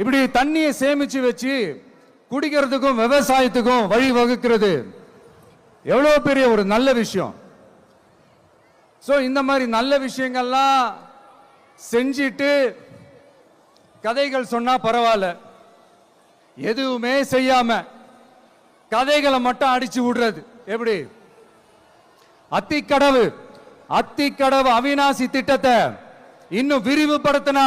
இப்படி தண்ணியை சேமிச்சு வச்சு குடிக்கிறதுக்கும் விவசாயத்துக்கும் வழி வகுக்கிறது. எவ்வளோ பெரிய ஒரு நல்ல விஷயம். ஸோ இந்த மாதிரி நல்ல விஷயங்கள்லாம் செஞ்சிட்டு கதைகள் சொன்னால் பரவாயில்ல. எதுவுமே செய்யாம கதைகளை மட்டும் அடிச்சு விடுறது. எப்படி? அத்திக்கடவு அத்திக்கடவு அவிநாசி திட்டத்தை இன்னும் விரிவுபடுத்தினா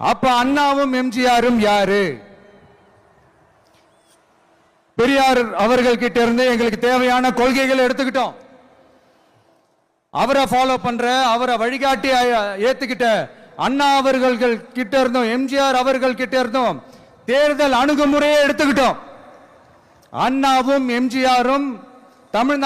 அப்ப அண்ணாவும் எம்ஜிஆரும் யாரு? பெரியார் அவர்கள் கிட்ட இருந்து எங்களுக்கு தேவையான கொள்கைகளை எடுத்துக்கிட்டோம். அவரை ஃபாலோ பண்ற அவரை வழிகாட்டி ஏத்துக்கிட்ட அண்ணா அவர்கள் கிட்ட இருந்தோம் எம்ஜிஆர் அவர்கள் கிட்ட இருந்தோம் தேர்தல் அணுகுமுறையை எடுத்துக்கிட்டோம். அண்ணாவும் எம்ஜிஆரும் தமிழ்நாடு